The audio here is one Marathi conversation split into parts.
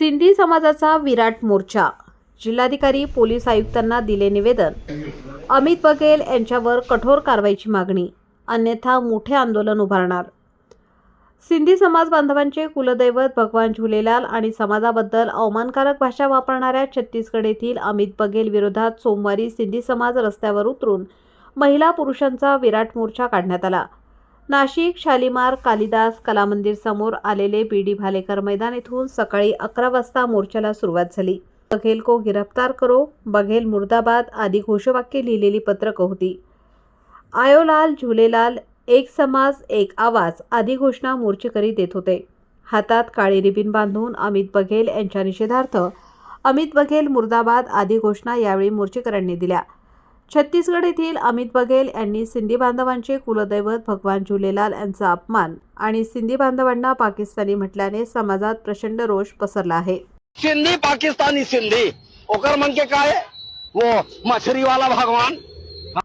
सिंधी समाजाचा विराट मोर्चा. जिल्हाधिकारी पोलीस आयुक्तांना दिले निवेदन. अमित बघेल यांच्यावर कठोर कारवाईची मागणी. अन्यथा मोठे आंदोलन उभारणार. सिंधी समाज बांधवांचे कुलदैवत भगवान झुलेलाल आणि समाजाबद्दल अवमानकारक भाषा वापरणाऱ्या छत्तीसगड येथील अमित बघेल विरोधात सोमवारी सिंधी समाज रस्त्यावर उतरून महिला पुरुषांचा विराट मोर्चा काढण्यात आला. नाशिक शालिमार कालिदास कला मंदिर समोर आलेले बी डी भालेकर मैदान येथून सकाळी अकरा वाजता मोर्चाला सुरुवात झाली. बघेल को गिरफ्तार करो बघेल मुर्दाबाद आदी घोषवाक्य लिहिलेली पत्रकं होती. आयोलाल झुलेलाल एक समाज एक आवाज आदी घोषणा मोर्चेकरी देत होते. हातात काळी रिबीन बांधून अमित बघेल यांच्या निषेधार्थ अमित बघेल मुर्दाबाद आदी घोषणा यावेळी मोर्चेकऱ्यांनी दिल्या. छत्तीसगड येथील अमित बघेल यांनी सिंधी बांधवांचे कुलदैवत भगवान झुलेलाल यांचा अपमान आणि सिंधी बांधवांना पाकिस्तानी म्हटल्याने समाजात प्रचंड रोष पसरला आहे. सिंधी पाकिस्तानी सिंधी ओकर मन के का है वो मछली वाला भगवान.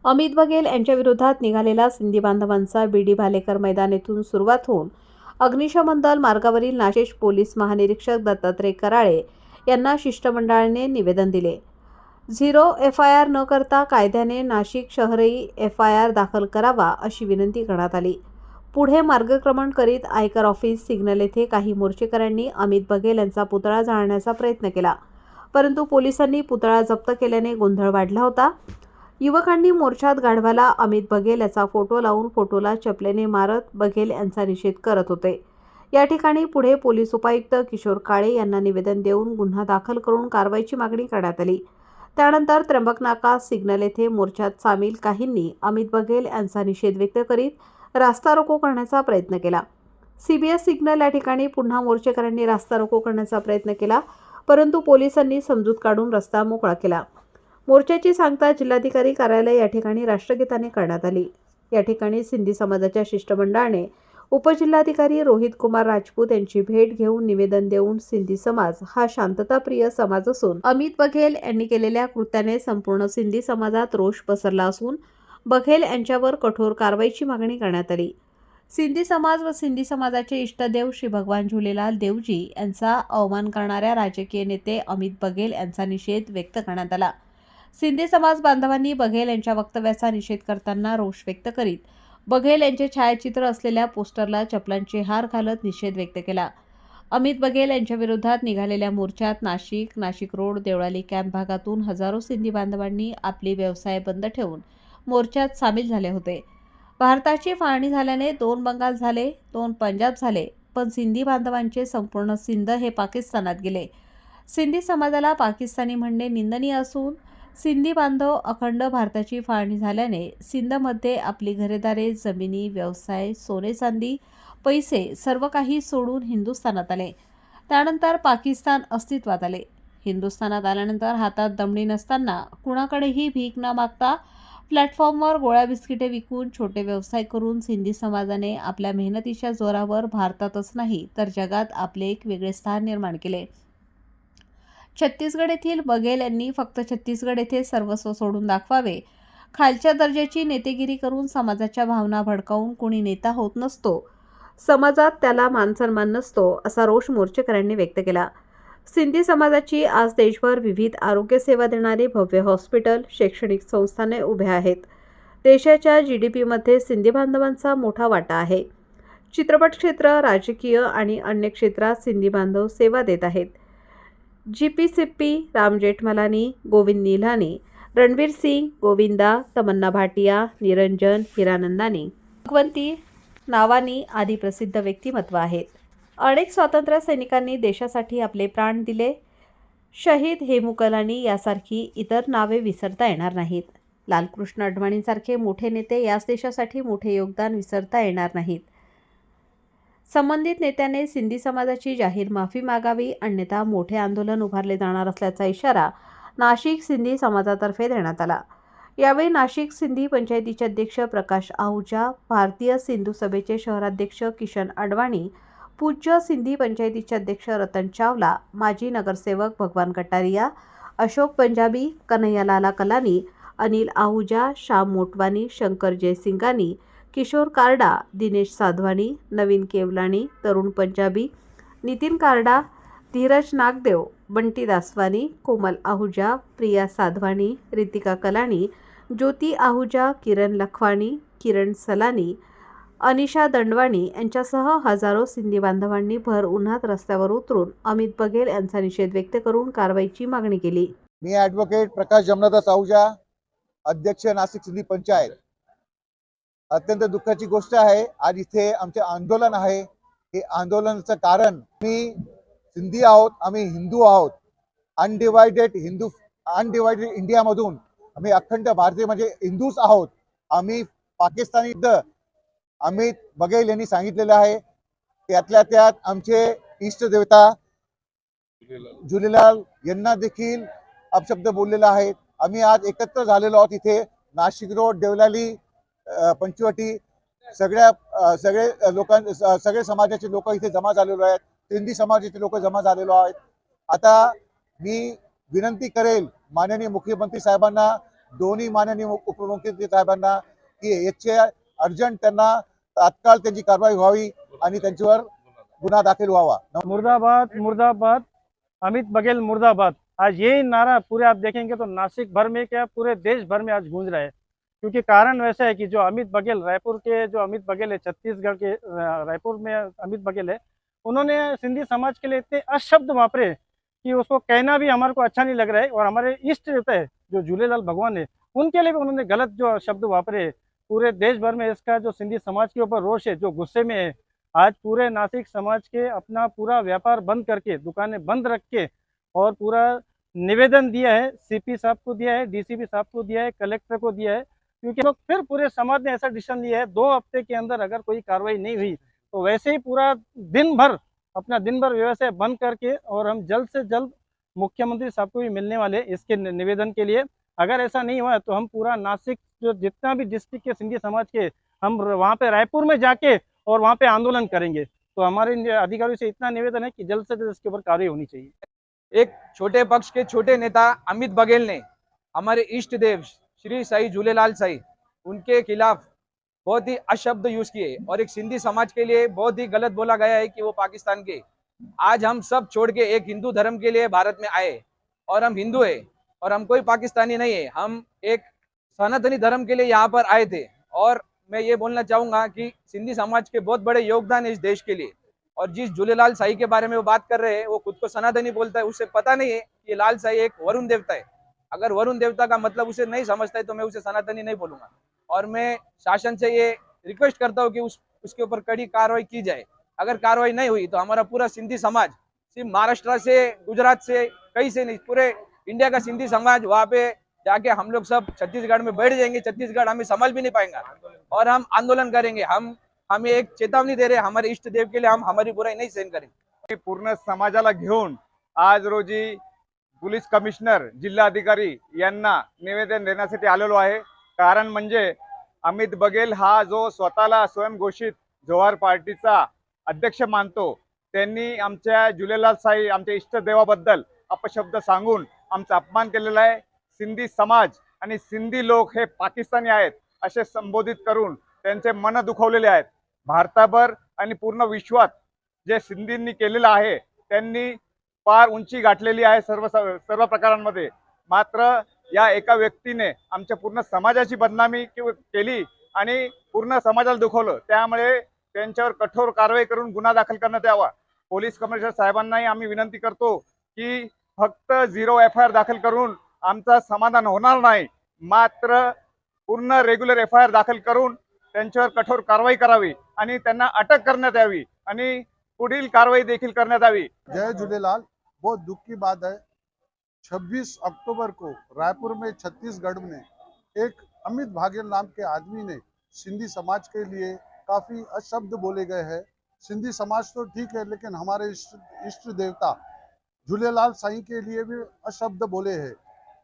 अमित बघेल यांच्या विरोधात निघालेला सिंधी बांधवांचा बीडी भालेकर मैदान येथून सुरुवात होऊन अग्निशमन दल मार्गावरील नाशिक पोलीस महानिरीक्षक दत्तात्रय कराळे यांना शिष्टमंडळाने निवेदन दिले. झिरो एफ आय आर न करता कायद्याने नाशिक शहरही एफ आय आर दाखल करावा अशी विनंती करण्यात आली. पुढे मार्गक्रमण करीत आयकर ऑफिस सिग्नल येथे काही मोर्चेकऱ्यांनी अमित बघेल यांचा पुतळा जाळण्याचा प्रयत्न केला. परंतु पोलिसांनी पुतळा जप्त केल्याने गोंधळ वाढला होता. युवकांनी मोर्चात गाढवाला अमित बघेल याचा फोटो लावून फोटोला चपलेने मारत बघेल यांचा निषेध करत होते. या ठिकाणी पुढे पोलीस उपायुक्त किशोर काळे यांना निवेदन देऊन गुन्हा दाखल करून कारवाईची मागणी करण्यात आली. त्यानंतर त्र्यंबकनाका सिग्नल येथे मोर्चात सामील काहींनी अमित बघेल यांचा निषेध व्यक्त करीत रास्ता रोको करण्याचा प्रयत्न केला. सीबीएस सिग्नल या ठिकाणी पुन्हा मोर्चेकऱ्यांनी रास्ता रोको करण्याचा प्रयत्न केला परंतु पोलिसांनी समजूत काढून रस्ता मोकळा केला. मोर्चाची सांगता जिल्हाधिकारी कार्यालय या ठिकाणी राष्ट्रगीताने करण्यात आली. या ठिकाणी सिंधी समाजाच्या शिष्टमंडळाने उपजिल्हाधिकारी रोहित कुमार राजपूत यांची भेट घेऊन निवेदन देऊन सिंधी समाज हा शांतताप्रिय समाज असून अमित बघेल यांनी केलेल्या कृत्याने संपूर्ण सिंधी समाजात रोष पसरला असून बघेल यांच्यावर कठोर कारवाईची मागणी करण्यात आली. सिंधी समाज व सिंधी समाजाचे इष्टदेव श्री भगवान झुलेलाल देवजी यांचा अवमान करणाऱ्या राजकीय नेते अमित बघेल यांचा निषेध व्यक्त करण्यात आला. सिंधी समाज बांधवांनी बघेल यांच्या वक्तव्याचा निषेध करताना रोष व्यक्त करीत बघेल यांचे छायाचित्र असलेल्या पोस्टरला चपलांचे हार घालत निषेध व्यक्त केला. अमित बघेल यांच्या विरोधात निघालेल्या मोर्चात नाशिक नाशिक रोड देवळाली कॅम्प भागातून हजारो सिंधी बांधवांनी आपली व्यवसाय बंद ठेवून मोर्चात सामील झाले होते. भारताची फाळणी झाल्याने दोन बंगाल झाले दोन पंजाब झाले पण सिंधी बांधवांचे संपूर्ण सिंध हे पाकिस्तानात गेले. सिंधी समाजाला पाकिस्तानी म्हणणे निंदनीय असून सिंधी बांधव अखंड भारताची फाळणी झाल्याने सिंधमध्ये आपली घरेदारे जमिनी व्यवसाय सोने चांदी पैसे सर्व काही सोडून हिंदुस्थानात आले. त्यानंतर पाकिस्तान अस्तित्वात आले. हिंदुस्थानात आल्यानंतर हातात दमडी नसताना कुणाकडेही भीक न मागता प्लॅटफॉर्मवर गोळ्या बिस्किटे विकून छोटे व्यवसाय करून सिंधी समाजाने आपल्या मेहनतीच्या जोरावर भारतातच नाही तर जगात आपले एक वेगळे स्थान निर्माण केले. छत्तीसगड येथील बघेल यांनी फक्त छत्तीसगड येथे सर्वस्व सोडून दाखवावे. खालच्या दर्जाची नेतेगिरी करून समाजाच्या भावना भडकावून कोणी नेता होत नसतो. समाजात त्याला मानसन्मान नसतो असा रोष मोर्चेकऱ्यांनी व्यक्त केला. सिंधी समाजाची आज देशभर विविध आरोग्य सेवा देणारी भव्य हॉस्पिटल शैक्षणिक संस्थाने उभ्या आहेत. देशाच्या जी डी पीमध्ये सिंधी बांधवांचा मोठा वाटा आहे. चित्रपट क्षेत्र राजकीय आणि अन्य क्षेत्रात सिंधी बांधव सेवा देत आहेत. जी पी सिप्पी राम जेठमलानी गोविंद निलानी रणवीर सिंग गोविंदा तमन्ना भाटिया निरंजन हिरानंदानी भगवंती नावानी आदी प्रसिद्ध व्यक्तिमत्व आहेत अनेक स्वातंत्र्य सैनिकांनी देशासाठी आपले प्राण दिले. शहीद हेमुकलानी यासारखी इतर नावे विसरता येणार नाहीत. लालकृष्ण अडवाणींसारखे मोठे नेते याच देशासाठी मोठे योगदान विसरता येणार नाहीत. संबंधित नेत्याने सिंधी समाजाची जाहीर माफी मागावी अन्यथा मोठे आंदोलन उभारले जाणार असल्याचा इशारा नाशिक सिंधी समाजातर्फे देण्यात आला. यावेळी नाशिक सिंधी पंचायतीचे अध्यक्ष प्रकाश आहुजा भारतीय सिंधू सभेचे शहराध्यक्ष किशन अडवाणी पूज्य सिंधी पंचायतीचे अध्यक्ष रतन चावला माजी नगरसेवक भगवान कटारिया अशोक पंजाबी कन्हैयालाला कलानी अनिल आहुजा श्याम मोटवानी शंकर जयसिंगानी किशोर कार्डा दिनेश साधवानी नवीन केवलाणी तरुण पंजाबी नितीन कार्डा धीरज नागदेव बंटी दासवानी कोमल आहुजा प्रिया साधवानी रितिका कलाणी ज्योती आहुजा किरण लखवाणी किरण सलानी अनिशा दंडवाणी यांच्यासह हजारो सिंधी बांधवांनी भर उन्हात रस्त्यावर उतरून अमित बघेल यांचा निषेध व्यक्त करून कारवाईची मागणी केली. मी ॲडव्होकेट प्रकाश जमनादास आहुजा अध्यक्ष नाशिक सिंधी पंचायत. अत्यंत दुःखाची गोष्ट आहे. आज इथे आमचे आंदोलन आहे. हे आंदोलनाचं कारण मी सिंधी आहोत आम्ही हिंदू आहोत. अनडिवायडेड हिंदू अनडिवायडेड इंडियामधून आम्ही अखंड भारतीय म्हणजे हिंदूच आहोत. आम्ही पाकिस्तानी अमित बघेल यांनी सांगितलेलं आहे. त्यातल्या त्यात आमचे इष्टदेवता झुलेलाल यांना देखील अपशब्द बोललेला आहे. आम्ही आज एकत्र झालेलो आहोत इथे. नाशिक रोड देवलाली पंचवटी सगळ्या सगळे लोकां सगळे समाजाचे लोक इथे जमा झालेलो आहेत. सिंधी समाजाचे लोक जमा झालेलो आहेत. आता मी विनंती करेल माननीय मुख्यमंत्री साहेबांना दोन्ही माननीय उपमुख्यमंत्री साहेबांना की याचे अर्जंट त्यांना तात्काळ त्यांची कारवाई व्हावी आणि त्यांच्यावर गुन्हा दाखल व्हावा. मुर्दाबाद मुर्दाबाद अमित बघेल मुर्दाबाद. आज यही नारा पूरे आप देखेंगे तो नासिक भर में क्या पूरे देश भर में आज गूंज रहा है. क्योंकि कारण वैसा है कि जो अमित बघेल रायपुर के, जो अमित बघेल है, छत्तीसगढ़ के रायपुर में अमित बघेल है, उन्होंने सिंधी समाज के लिए इतने अशब्द वापरे कि उसको कहना भी हमारे को अच्छा नहीं लग रहा है और हमारे इष्ट देवता है, जो झूलेलाल भगवान है, उनके लिए भी उन्होंने गलत जो शब्द वापरे पूरे देश भर में इसका जो सिंधी समाज के ऊपर रोष है, जो गुस्से में है, आज पूरे नासिक समाज के अपना पूरा व्यापार बंद करके, दुकानें बंद रख के और पूरा निवेदन दिया है सीपी साहब को दिया है डीसीपी साहब को दिया है कलेक्टर को दिया है क्योंकि लोग फिर पूरे समाज ने ऐसा डिसीज़न लिया है, दो हफ़्ते के अंदर अगर कोई कार्रवाई नहीं हुई तो वैसे ही पूरा दिन भर, अपना दिन भर व्यवसाय बंद करके और हम जल्द से जल्द मुख्यमंत्री साहब को भी मिलने वाले इसके निवेदन के लिए। अगर ऐसा नहीं हुआ तो हम पूरा नासिक जो जितना भी डिस्ट्रिक्ट के सिंधी समाज के हम वहाँ पे रायपुर में जाके और वहाँ पे आंदोलन करेंगे। तो हमारे अधिकारियों से इतना निवेदन है कि जल्द से जल्द इसके ऊपर कार्रवाई होनी चाहिए। एक छोटे पक्ष के छोटे नेता अमित बघेल ने, हमारे इष्ट देव श्री साई झूलेलाल साई, उनके खिलाफ बहुत ही अशब्द यूज़ किए और एक सिंधी समाज के लिए बहुत ही गलत बोला गया है कि वो पाकिस्तान के। आज हम सब छोड़ के एक हिंदू धर्म के लिए भारत में आए और हम हिंदू है और हम कोई पाकिस्तानी नहीं है। हम एक सनातनी धर्म के लिए यहाँ पर आए थे और मैं ये बोलना चाहूँगा कि सिंधी समाज के बहुत बड़े योगदान है इस देश के लिए और जिस झूलेलाल साई के बारे में वो बात कर रहे हैं, वो खुद को सनातनी बोलता है, उसे पता नहीं है कि लाल साई एक वरुण देवता है। अगर वरुण देवता का मतलब उसे नहीं समझता है तो मैं उसे सनातनी नहीं बोलूँगा। और मैं शासन से ये रिक्वेस्ट करता हूँ कि उस, उसके ऊपर कड़ी कार्रवाई की जाए। अगर कार्रवाई नहीं हुई तो हमारा पूरा सिंधी समाज, सिर्फ़ महाराष्ट्र से, गुजरात से, कहीं से नहीं, पूरे इंडिया का सिंधी समाज वहाँ पे जाके हम लोग सब छत्तीसगढ़ में बैठ जाएँगे। छत्तीसगढ़ हमें संभाल भी नहीं पाएँगा। और हम आंदोलन करेंगे। हम, हमें एक चेतावनी दे रहे हमारे इष्ट देव के लिए हम हमारी बुराई नहीं सहन करेंगे। पूर्ण समाजाला घेऊन आज रोजी पोलीस कमिशनर जिल्हाधिकारी यांना निवेदन देण्यासाठी आलेलो आहे. कारण म्हणजे अमित बघेल हा जो स्वतःला स्वयंघोषित जोहार पार्टीचा अध्यक्ष मानतो त्यांनी आमच्या झुलेलाल साई आमच्या इष्टदेवाबद्दल अपशब्द सांगून आमचा अपमान केलेला आहे. सिंधी समाज आणि सिंधी लोक हे पाकिस्तानी आहेत असे संबोधित करून त्यांचे मन दुखवलेले आहेत. भारताभर आणि पूर्ण विश्वात जे सिंधींनी केलेलं आहे त्यांनी फार उंची गाठलेली आहे सर्व सर्व प्रकारांमध्ये. मात्र या एका व्यक्तीने आमच्या पूर्ण समाजाची बदनामी केली आणि पूर्ण समाजाला दुखवलं. त्यामुळे त्यांच्यावर कठोर कारवाई करून गुन्हा दाखल करण्यात यावा. पोलीस कमिशनर साहेबांनाही आम्ही विनंती करतो की फक्त झिरो एफ आय आर दाखल करून आमचा समाधान होणार नाही. मात्र पूर्ण रेग्युलर एफ आय आर दाखल करून त्यांच्यावर कठोर कारवाई करावी आणि त्यांना अटक करण्यात यावी आणि पुढील कारवाई देखील करण्यात यावी जय झूलेलाल बहुत दुख की बात है. 26 अक्टूबर को रायपुर में छत्तीसगढ़ में एक अमित भागेल नाम के आदमी ने सिंधी समाज के लिए काफ़ी अशब्द बोले गए हैं। सिंधी समाज तो ठीक है, लेकिन हमारे इष्ट देवता झूलेलाल साईं के लिए भी अशब्द बोले हैं।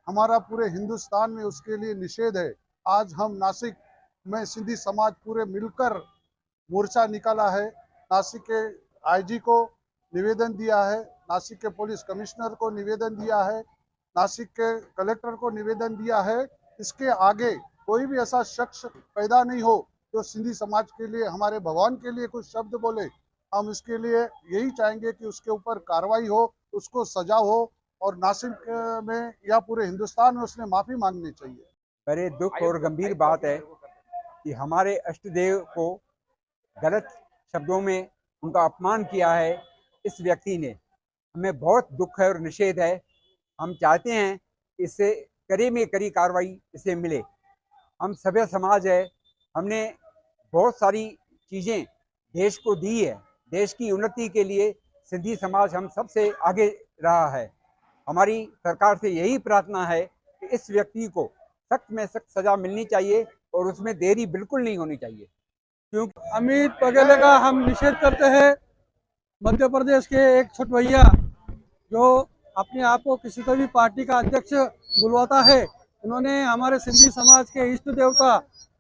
हमारा पूरे हिंदुस्तान में उसके लिए निषेध है। आज हम नासिक में सिंधी समाज पूरे मिलकर मोर्चा निकाला है। नासिक के आईजी को निवेदन दिया है, नासिक के पुलिस कमिश्नर को निवेदन दिया है, नासिक के कलेक्टर को निवेदन दिया है, इसके आगे कोई भी ऐसा शख्स पैदा नहीं हो जो सिंधी समाज के लिए, हमारे भगवान के लिए कुछ शब्द बोले। हम इसके लिए यही चाहेंगे कि उसके ऊपर कार्रवाई हो, उसको सजा हो और नासिक में या पूरे हिंदुस्तान में उसने माफ़ी मांगनी चाहिए। बड़े दुख और गंभीर बात है कि हमारे अष्टदेव को गलत शब्दों में उनका अपमान किया है इस व्यक्ति ने। हमें बहुत दुख है और निषेध है। हम चाहते हैं इससे कड़ी में करी कार्रवाई इसे मिले। हम सभ्य समाज है। हमने बहुत सारी चीज़ें देश को दी है। देश की उन्नति के लिए सिंधी समाज हम सबसे आगे रहा है। हमारी सरकार से यही प्रार्थना है कि इस व्यक्ति को सख्त में सख्त सजा मिलनी चाहिए और उसमें देरी बिल्कुल नहीं होनी चाहिए। अमित बघेल का हम निषेध करते हैं। मध्य प्रदेश के एक छोट भैया जो अपने आप को किसी को भी पार्टी का अध्यक्ष बुलवाता है उन्होंने हमारे सिंधी समाज के इष्ट देवता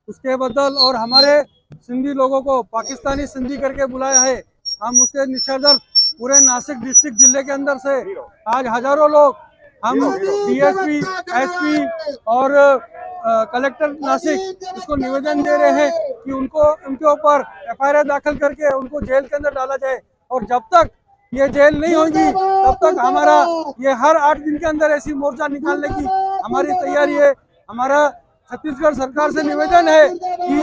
उसके बदल और हमारे सिंधी लोगों को पाकिस्तानी सिंधी करके बुलाया है। हम उसके निषेधार्थ पूरे नासिक डिस्ट्रिक्ट ज़िले के अंदर से आज हज़ारों लोग हम डीएसपी एसपी और कलेक्टर नासिक इसको निवेदन दे रहे हैं कि उनको, उनके ऊपर एफआईआर दाखिल करके उनको जेल के अंदर डाला जाए। और जब तक ये जेल नहीं होगी, तब तक हमारा ये हर आठ दिन के अंदर ऐसी मोर्चा निकालने की हमारी तैयारी है। हमारा छत्तीसगढ़ सरकार से निवेदन है कि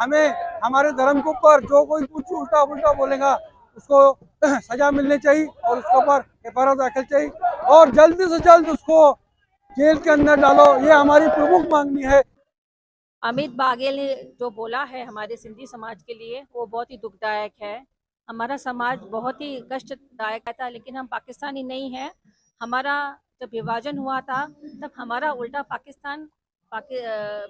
हमें, हमारे धर्म के ऊपर जो कोई कुछ उल्टा उल्टा बोलेगा, उसको सजा मिलनी चाहिए और उसके ऊपर एफ़ दाखिल चाहिए। और जल्दी से जल्द उसको जेल के अंदर डालो, ये हमारी प्रमुख मांगनी है। अमित बाघेल ने जो बोला है हमारे सिंधी समाज के लिए, वो बहुत ही दुखदायक है। हमारा समाज बहुत ही कष्टदायक था, लेकिन हम पाकिस्तानी नहीं है। हमारा जब विभाजन हुआ था, तब हमारा उल्टा पाकिस्तान, पाकि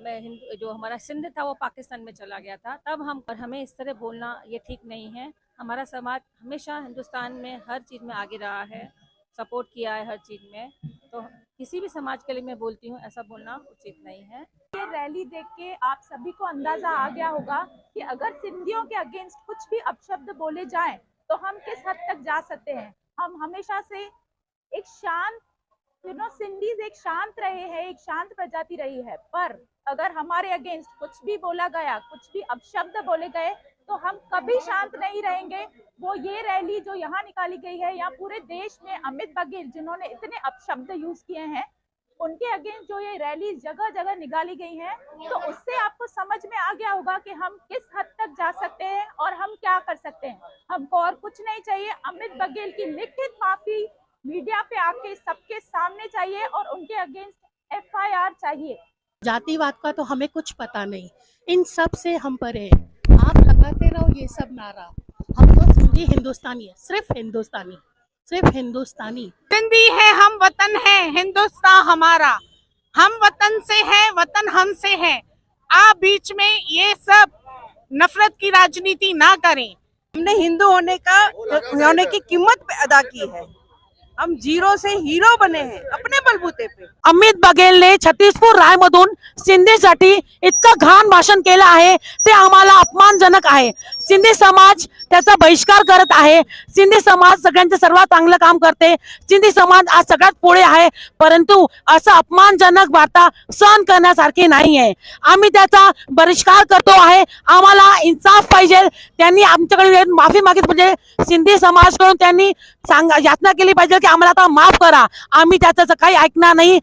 में जो हमारा सिंध था, वो पाकिस्तान में चला गया था। तब हम, और हमें इस तरह बोलना ये ठीक नहीं है। हमारा समाज हमेशा हिंदुस्तान में हर चीज़ में आगे रहा है। सपोर्ट किया है हर चीज़ में। तो किसी भी समाज के लिए मैं बोलती हूँ, ऐसा बोलना उचित नहीं है। ये रैली देख के आप सभी को अंदाज़ा आ गया होगा कि अगर सिंधियों के अगेंस्ट कुछ भी अपशब्द बोले जाएँ तो हम किस हद तक जा सकते हैं? हम हमेशा से एक शांत यू नो सिंधीज एक शांत रहे हैं, एक शांत प्रजाति रही है। पर अगर हमारे अगेंस्ट कुछ भी बोला गया, कुछ भी अपशब्द बोले गए तो हम कभी शांत नहीं रहेंगे। वो ये रैली जो यहाँ निकाली गई है या पूरे देश में अमित बघेल, जिन्होंने इतने अपशब्द यूज़ किए हैं, उनके अगेंस्ट जो ये रैली जगह जगह निकाली गई है तो उससे आपको समझ में आ गया होगा कि हम किस हद तक जा सकते हैं और हम क्या कर सकते हैं। हमको और कुछ नहीं चाहिए। अमित बघेल की लिखित माफ़ी मीडिया पे आके सबके सामने चाहिए और उनके अगेंस्ट एफआईआर चाहिए। जातिवाद का तो हमें कुछ पता नहीं। इन सबसे हम परे हैं। आप लगाते रहो, ये सब नारा। हम तो सिंधी हिंदुस्तानी है, सिर्फ़ हिंदुस्तानी सिर्फ़ हिंदुस्तानी। सिंधी है, हम वतन है, हिंदुस्तान हमारा। हम वतन से है, वतन हमसे है। आप बीच में ये सब नफरत की राजनीति ना करें। हमने हिंदू होने का, होने की कीमत अदा की है। हम जीरो से हीरो बने हैं अपने बलबूते पे। अमित बघेलने छत्तीसपूर रायमधून सिंधीसाठी इतकं घाण भाषण केलं आहे ते आम्हाला अपमानजनक आहे. सिंधी समाज त्याचा बहिष्कार करत आहे. सिंधी समाज सगळ्यांचं सर्वात चांगलं काम करते. सिंधी समाज आज सगळ्यात पुढे आहे परंतु असं अपमानजनक वार्ता सहन करण्यासारखी नाही आहे आम्ही त्याचा बहिष्कार करतो आहे. आम्हाला इन्साफ पाहिजे. त्यांनी आमच्याकडे माफी मागितली पाहिजे. सिंधी समाजकडून त्यांनी सांग यातना केली पाहिजे की आम्हाला आता माफ करा. आम्ही त्याचं काही ऐकणार नाही.